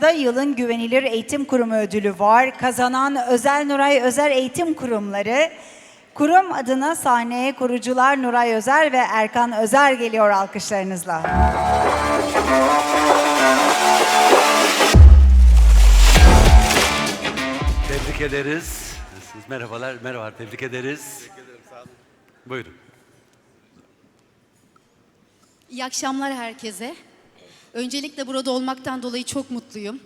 Sırada yılın güvenilir eğitim kurumu ödülü var. Kazanan Özel Nuray Özel Eğitim Kurumları. Kurum adına sahneye kurucular Nuray Özer ve Erkan Özer geliyor alkışlarınızla. Tebrik ederiz. Siz merhabalar, merhaba. Tebrik ederiz. Tebrik ederim, sağ olun. Buyurun. İyi akşamlar herkese. Öncelikle burada olmaktan dolayı çok mutluyum.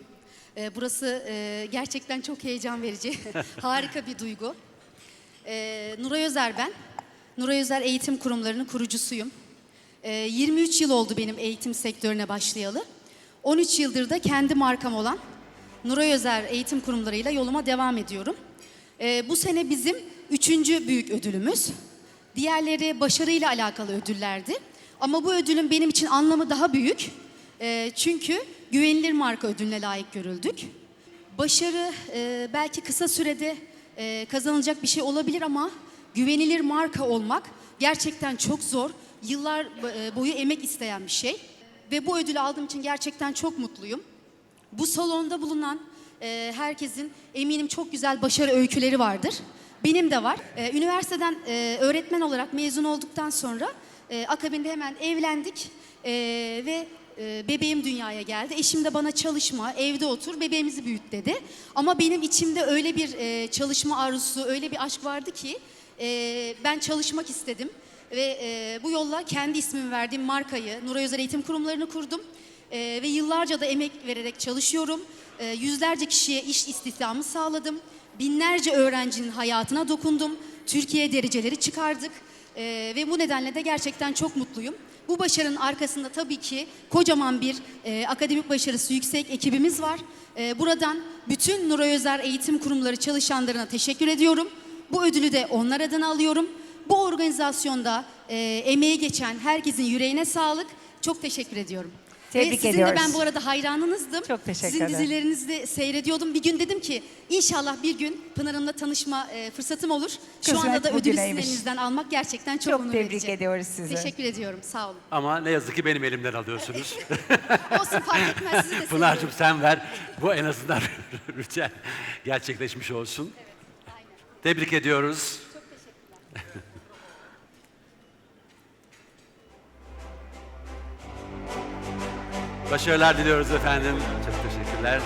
Ee, Burası e, gerçekten çok heyecan verici. Harika bir duygu. Ee, Nuray Özer ben. Nuray Özer Eğitim Kurumlarının kurucusuyum. Ee, 23 yıl oldu benim eğitim sektörüne başlayalı. 13 yıldır da kendi markam olan Nuray Özer Eğitim Kurumlarıyla yoluma devam ediyorum. Ee, bu sene bizim üçüncü büyük ödülümüz. Diğerleri başarıyla alakalı ödüllerdi. Ama bu ödülün benim için anlamı daha büyük. Ee, çünkü güvenilir marka ödülüne layık görüldük. Başarı e, belki kısa sürede e, kazanılacak bir şey olabilir ama güvenilir marka olmak gerçekten çok zor. Yıllar e, boyu emek isteyen bir şey. Ve bu ödülü aldığım için gerçekten çok mutluyum. Bu salonda bulunan e, herkesin eminim çok güzel başarı öyküleri vardır. Benim de var. E, üniversiteden e, öğretmen olarak mezun olduktan sonra e, akabinde hemen evlendik E, ve e, bebeğim dünyaya geldi. Eşim de bana çalışma, evde otur, bebeğimizi büyüt dedi. Ama benim içimde öyle bir e, çalışma arzusu, öyle bir aşk vardı ki e, ben çalışmak istedim. Ve e, bu yolla kendi ismimi verdiğim markayı, Nuray Özel Eğitim Kurumlarını kurdum. Ee, ve yıllarca da emek vererek çalışıyorum. Ee, yüzlerce kişiye iş istihdamı sağladım. Binlerce öğrencinin hayatına dokundum. Türkiye dereceleri çıkardık. Ee, ve bu nedenle de gerçekten çok mutluyum. Bu başarının arkasında tabii ki kocaman bir e, akademik başarısı yüksek ekibimiz var. Ee, buradan bütün Nuray Özer Eğitim Kurumları çalışanlarına teşekkür ediyorum. Bu ödülü de onlar adına alıyorum. Bu organizasyonda e, emeği geçen herkesin yüreğine sağlık. Çok teşekkür ediyorum. Tebrik Ve sizin ediyoruz. de ben bu arada hayranınızdım. Çok teşekkür Sizin ederim. dizilerinizi de seyrediyordum. Bir gün dedim ki inşallah bir gün Pınar Hanım'la tanışma e, fırsatım olur. Şu Kısmet anda da ödülü sizin bugüneymiş. elinizden almak gerçekten çok, Çok onur tebrik verici. ediyoruz sizi. Teşekkür ediyorum. Sağ olun. Ama ne yazık ki benim elimden alıyorsunuz. Olsun fark etmez. Sizi de Pınar'cığım seviyorum. sen ver. Bu en azından ritüel gerçekleşmiş olsun. Tebrik ediyoruz. Başarılar diliyoruz efendim. Çok teşekkürler.